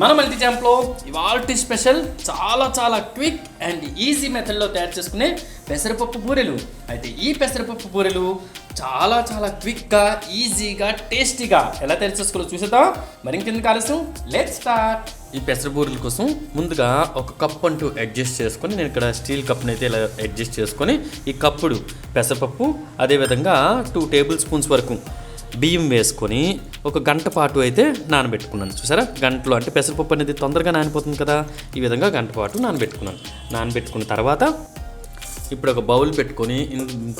మన మల్టీ ఛాంప్లో ఇవాళ స్పెషల్ చాలా చాలా క్విక్ అండ్ ఈజీ మెథడ్లో తయారు చేసుకునే పెసరపప్పు బూరెలు. అయితే ఈ పెసరపప్పు బూరెలు చాలా చాలా క్విక్గా ఈజీగా టేస్టీగా ఎలా తయారు చేసుకోవాలో చూసేద్దాం. మరి ఇంకెందుకు ఆలస్యం? లెట్ స్టార్ట్ ఈ పెసర బూరెల కోసం ముందుగా ఒక కప్ అంటూ అడ్జస్ట్ చేసుకొని నేను ఇక్కడ స్టీల్ కప్ని అయితే ఇలా అడ్జస్ట్ చేసుకొని ఈ కప్పుడు పెసరపప్పు అదేవిధంగా టూ టేబుల్ స్పూన్స్ వరకు బియ్యం వేసుకొని ఒక గంట పాటు అయితే నానబెట్టుకున్నాను. చూసారా? గంటలో అంటే పెసరపప్పు అనేది తొందరగా నానిపోతుంది కదా. ఈ విధంగా గంట పాటు నానబెట్టుకున్నాను. నానబెట్టుకున్న తర్వాత ఇప్పుడు ఒక బౌల్ పెట్టుకొని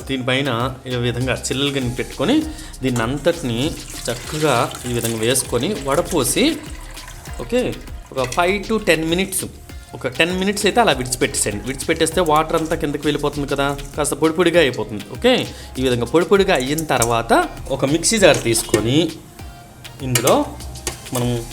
దీనిపైన ఈ విధంగా చిల్లలు పెట్టుకొని దీన్ని అంతటిని చక్కగా ఈ విధంగా వేసుకొని వడపోసి ఓకే ఒక ఫైవ్ టు టెన్ మినిట్స్ ఒక టెన్ మినిట్స్ అయితే అలా విడిచిపెట్టేసేయండి. విడిచిపెట్టేస్తే వాటర్ అంతా కిందకి వెళ్ళిపోతుంది కదా. కాస్త పొడి పొడిగా అయిపోతుంది. ఓకే? ఈ విధంగా పొడి పొడిగా అయిన తర్వాత ఒక మిక్సీ జార్ తీసుకొని ఇందులో మనం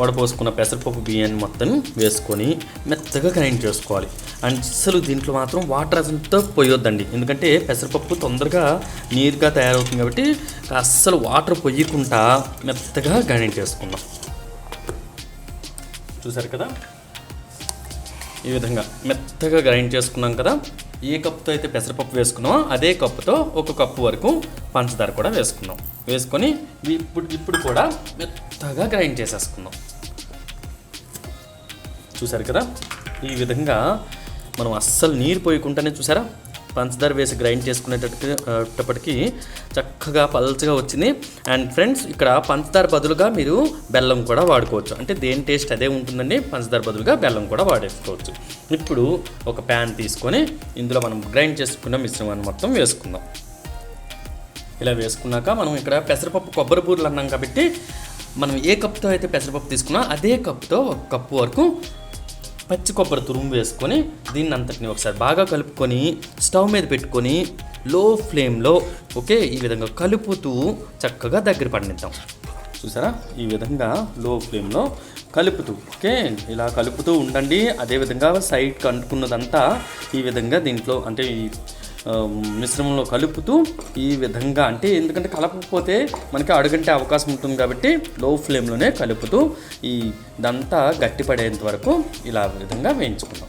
వడపోసుకున్న పెసరపప్పు బియ్యాన్ని మొత్తం వేసుకొని మెత్తగా గ్రైండ్ చేసుకోవాలి. అండ్ అసలు దీంట్లో మాత్రం వాటర్ అంతా పోయొద్దండి. ఎందుకంటే పెసరపప్పు తొందరగా నీరుగా తయారవుతుంది కాబట్టి అస్సలు వాటర్ పొయ్యకుండా మెత్తగా గ్రైండ్ చేసుకుందాం. చూసారు కదా? ఈ విధంగా మెత్తగా గ్రైండ్ చేసుకున్నాం కదా. ఏ కప్పుతో అయితే పెసరపప్పు వేసుకున్నామో అదే కప్పుతో ఒక కప్పు వరకు పంచదార కూడా వేసుకున్నాం. వేసుకొని ఇప్పుడు ఇప్పుడు కూడా మెత్తగా గ్రైండ్ చేసేసుకుందాం చూసారు కదా? ఈ విధంగా మనం అస్సలు నీరు పోయకుండానే చూసారా? పంచదార వేసి గ్రైండ్ చేసుకునేటప్పటికి చక్కగా పల్చగా వచ్చింది. అండ్ ఫ్రెండ్స్ ఇక్కడ పంచదార బదులుగా మీరు బెల్లం కూడా వాడుకోవచ్చు. అంటే దేని టేస్ట్ అదే ఉంటుందండి పంచదార బదులుగా బెల్లం కూడా వాడేసుకోవచ్చు. ఇప్పుడు ఒక ప్యాన్ తీసుకొని ఇందులో మనం గ్రైండ్ చేసుకున్న మిశ్రమాన్ని మొత్తం వేసుకుందాం. ఇలా వేసుకున్నాక మనం ఇక్కడ పెసరపప్పు కొబ్బరి బూరలు అన్నాం కాబట్టి మనం ఏ కప్తో అయితే పెసరపప్పు తీసుకున్నా అదే కప్తో ఒక కప్పు వరకు పచ్చి కొబ్బరి తురుము వేసుకొని దీన్ని అంతటిని ఒకసారి బాగా కలుపుకొని స్టవ్ మీద పెట్టుకొని లో ఫ్లేమ్లో ఓకే ఈ విధంగా కలుపుతూ చక్కగా దగ్గర పడినిద్దాం చూసారా? ఈ విధంగా లో ఫ్లేమ్లో కలుపుతూ ఓకే? ఇలా కలుపుతూ ఉండండి. అదేవిధంగా సైడ్కి అంటుకున్నదంతా ఈ విధంగా దీంట్లో అంటే ఈ మిశ్రమంలో కలుపుతూ ఈ విధంగా అంటే ఎందుకంటే కలపకపోతే మనకి అడుగంటే అవకాశం ఉంటుంది కాబట్టి లో ఫ్లేమ్లోనే కలుపుతూ ఈ ఇదంతా గట్టిపడేంత వరకు ఇలా విధంగా వేయించుకుందాం.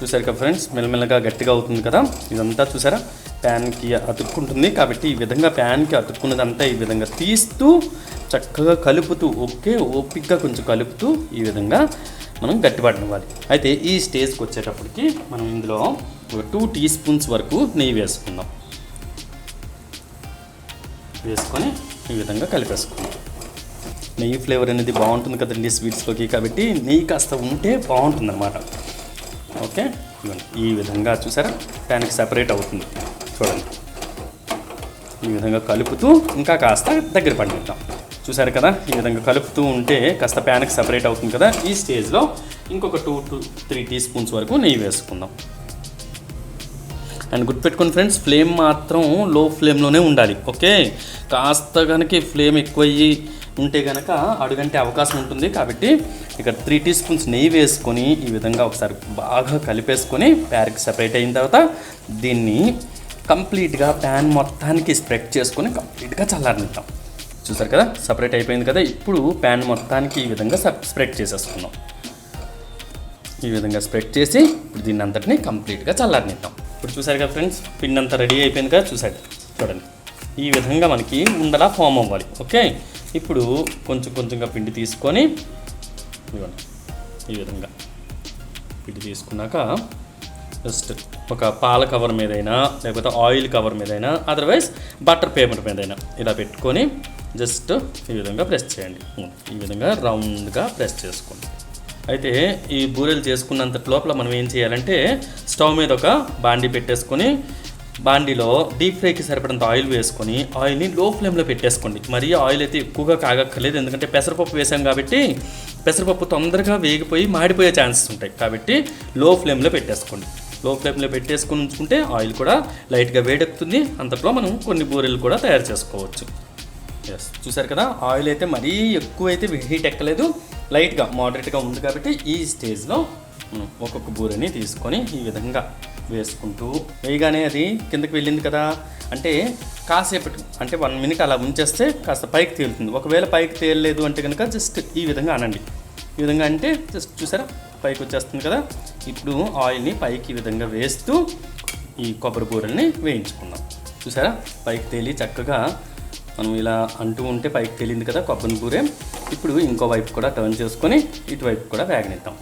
చూసారు కదా ఫ్రెండ్స్ మెల్లమెల్లగా గట్టిగా అవుతుంది కదా? ఇదంతా చూసారా? ప్యాన్కి అతుక్కుంటుంది కాబట్టి ఈ విధంగా ప్యాన్కి అతుక్కున్నదంతా ఈ విధంగా తీస్తూ చక్కగా కలుపుతూ ఓకే ఓపిక్గా కొంచెం కలుపుతూ ఈ విధంగా మనం గట్టిపడనివ్వాలి. అయితే ఈ స్టేజ్కి వచ్చేటప్పటికి మనం ఇందులో ఒక టూ టీ స్పూన్స్ వరకు నెయ్యి వేసుకుందాం. వేసుకొని ఈ విధంగా కలిపేసుకుందాం. నెయ్యి ఫ్లేవర్ అనేది బాగుంటుంది కదండి స్వీట్స్లోకి కాబట్టి నెయ్యి కాస్త ఉంటే బాగుంటుంది అనమాట ఓకే ఈ విధంగా చూసారా? ప్యాన్కి సెపరేట్ అవుతుంది. చూడండి. ఈ విధంగా కలుపుతూ ఇంకా కాస్త దగ్గర పండిద్దాం. చూసారు కదా? ఈ విధంగా కలుపుతూ ఉంటే కాస్త ప్యాన్కి సపరేట్ అవుతుంది కదా? ఈ స్టేజ్లో ఇంకొక two to three teaspoons వరకు నెయ్యి వేసుకుందాం. అండ్ గుర్తుపెట్టుకోండి ఫ్రెండ్స్ ఫ్లేమ్ మాత్రం లో ఫ్లేమ్లోనే ఉండాలి ఓకే? కాస్త కనుక ఫ్లేమ్ ఎక్కువయ్యి ఉంటే కనుక అడుగంటే అవకాశం ఉంటుంది. కాబట్టి ఇక్కడ త్రీ టీ స్పూన్స్ నెయ్యి వేసుకొని ఈ విధంగా ఒకసారి బాగా కలిపేసుకొని ప్యార్కి సపరేట్ అయిన తర్వాత దీన్ని కంప్లీట్గా ప్యాన్ మొత్తానికి స్ప్రెడ్ చేసుకొని కంప్లీట్గా చల్లారనిద్దాం. చూసారు కదా? సపరేట్ అయిపోయింది కదా? ఇప్పుడు ప్యాన్ మొత్తానికి ఈ విధంగా స్ప్రెడ్ చేసేసుకుందాం. ఈ విధంగా స్ప్రెడ్ చేసి ఇప్పుడు దీన్ని అంతటిని కంప్లీట్గా చల్లారనిద్దాం. ఇప్పుడు చూసారు కదా ఫ్రెండ్స్ పిండి అంతా రెడీ అయిపోయింది కదా చూసారు చూడండి. ఈ విధంగా మనకి ఉండలా ఫామ్ అవ్వాలి. ఓకే? ఇప్పుడు కొంచెం కొంచెంగా పిండి తీసుకొని ఇవ్వండి ఈ విధంగా పిండి తీసుకున్నాక జస్ట్ ఒక పాల కవర్ మీదైనా లేకపోతే ఆయిల్ కవర్ మీదైనా అదర్వైజ్ బటర్ పేపర్ మీదైనా ఇలా పెట్టుకొని జస్ట్ ఈ విధంగా ప్రెస్ చేయండి. ఈ విధంగా రౌండ్గా ప్రెస్ చేసుకోండి. అయితే ఈ బూరెలు చేసుకున్నంత లోపల మనం ఏం చేయాలంటే స్టవ్ మీద ఒక బాండీ పెట్టేసుకొని బాండీలో డీప్ ఫ్రైకి సరిపడంత ఆయిల్ వేసుకొని ఆయిల్ని లో ఫ్లేమ్లో పెట్టేసుకోండి. మరి ఆయిల్ అయితే ఎక్కువగా కాగక్కర్లేదు. ఎందుకంటే పెసరపప్పు వేసాం కాబట్టి పెసరపప్పు తొందరగా వేగిపోయి మాడిపోయే ఛాన్సెస్ ఉంటాయి. కాబట్టి లో ఫ్లేమ్లో పెట్టేసుకోండి. లో ఫ్లేమ్లో పెట్టేసుకుని ఉంచుకుంటే ఆయిల్ కూడా లైట్గా వేడెక్కుతుంది. అంతట్లో మనం కొన్ని బూరెలు కూడా తయారు చేసుకోవచ్చు. ఎస్ చూసారు కదా? ఆయిల్ అయితే మరీ ఎక్కువ అయితే హీట్ ఎక్కలేదు. లైట్గా మోడరేట్గా ఉంది కాబట్టి ఈ స్టేజ్లో మనం ఒక్కొక్క బూరెని తీసుకొని ఈ విధంగా వేసుకుంటూ వేయగానే అది కిందకి వెళ్ళింది కదా అంటే కాసేపటి అంటే వన్ మినిట్ అలా ఉంచేస్తే కాస్త పైకి తేలుతుంది. ఒకవేళ పైకి తేలలేదు అంటే కనుక జస్ట్ ఈ విధంగా అనండి. ఈ విధంగా అంటే జస్ట్ చూసారా? పైకి వచ్చేస్తుంది కదా. ఇప్పుడు ఆయిల్ని పైకి ఈ విధంగా వేస్తూ ఈ కొబ్బరి బూరెల్ని వేయించుకుందాం. చూసారా? పైకి తేలి చక్కగా మనం ఇలా అంటూ ఉంటే పైకి తేలింది కదా కొబ్బరి బూరె. ఇప్పుడు ఇంకో వైపు కూడా టర్న్ చేసుకొని ఇటువైపు కూడా వేగనిద్దాం.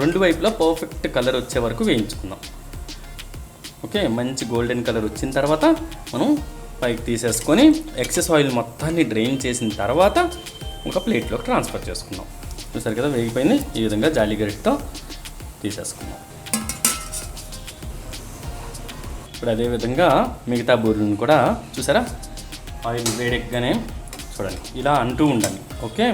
రెండు వైపులా పర్ఫెక్ట్ కలర్ వచ్చే వరకు వేయించుకుందాం. ఓకే మంచి గోల్డెన్ కలర్ వచ్చిన తర్వాత మనం పైకి తీసేసుకొని ఎక్సెస్ ఆయిల్ మొత్తాన్ని డ్రైన్ చేసిన తర్వాత ఒక ప్లేట్లోకి ట్రాన్స్ఫర్ చేసుకుందాం. చూసారు కదా వేగిపోయింది. ఈ విధంగా జాలి గరిటతో తీసేసుకుందాం. ఇప్పుడు అదేవిధంగా మిగతా బూరెలను కూడా చూసారా? ఆయిల్ వేడెక్కగానే చూడండి. ఇలా అంటూ ఉండాలి ఓకే?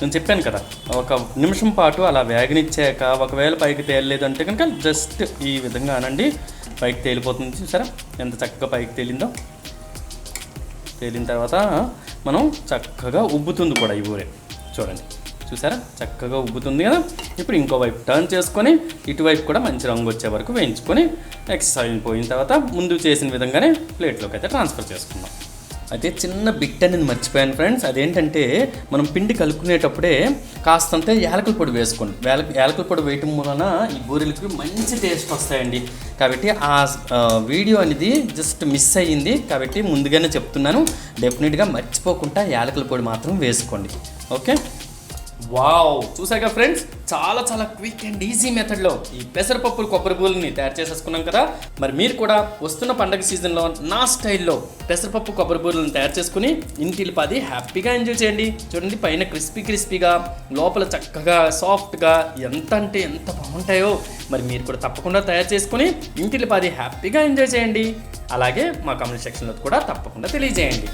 నేను చెప్పాను కదా ఒక నిమిషం పాటు అలా వేగనిచ్చాక ఒకవేళ పైకి తేలలేదు అంటే కనుక జస్ట్ ఈ విధంగా అనండి. పైకి తేలిపోతుంది చూసారా? ఎంత చక్కగా పైకి తేలిందో. తేలిన తర్వాత మనం చక్కగా ఉబ్బుతుంది కూడా ఈ ఊరే. చూడండి. చూసారా? చక్కగా ఉబ్బుతుంది కదా? ఇప్పుడు ఇంకో వైపు టర్న్ చేసుకొని ఇటువైపు కూడా మంచి రంగు వచ్చే వరకు వేయించుకొని ఎక్సర్సైజ్ పోయిన తర్వాత ముందు చేసిన విధంగానే ప్లేట్లోకి అయితే ట్రాన్స్ఫర్ చేసుకుందాం. అయితే చిన్న బిట్ అనేది మర్చిపోయాను ఫ్రెండ్స్. అదేంటంటే మనం పిండి కలుపుకునేటప్పుడే కాస్తంత యాలకుల పొడి వేసుకోండి. యాలక యాలకుల పొడి వేయటం వలన ఈ బూరెలకి మంచి టేస్ట్ వస్తాయండి. కాబట్టి ఆ ఆ, వీడియో అనేది జస్ట్ మిస్ అయ్యింది. కాబట్టి ముందుగానే చెప్తున్నాను. డెఫినెట్గా మర్చిపోకుండా యాలకుల పొడి మాత్రం వేసుకోండి. ఓకే వావ్ చూసాక ఫ్రెండ్స్? చాలా చాలా క్విక్ అండ్ ఈజీ మెథడ్లో ఈ పెసరపప్పు కొబ్బరి పూలని తయారు చేసేసుకున్నాం కదా. మరి మీరు కూడా వస్తున్న పండగ సీజన్లో నా స్టైల్లో పెసరపప్పు కొబ్బరి పూలను తయారు చేసుకుని ఇంటిలి పది హ్యాపీగా ఎంజాయ్ చేయండి. చూడండి పైన క్రిస్పీ క్రిస్పీగా లోపల చక్కగా సాఫ్ట్గా ఎంత అంటే ఎంత బాగుంటాయో. మరి మీరు కూడా తప్పకుండా తయారు చేసుకుని ఇంటిలి పది హ్యాపీగా ఎంజాయ్ చేయండి. అలాగే మా కామెంట్ సెక్షన్లో కూడా తప్పకుండా తెలియజేయండి.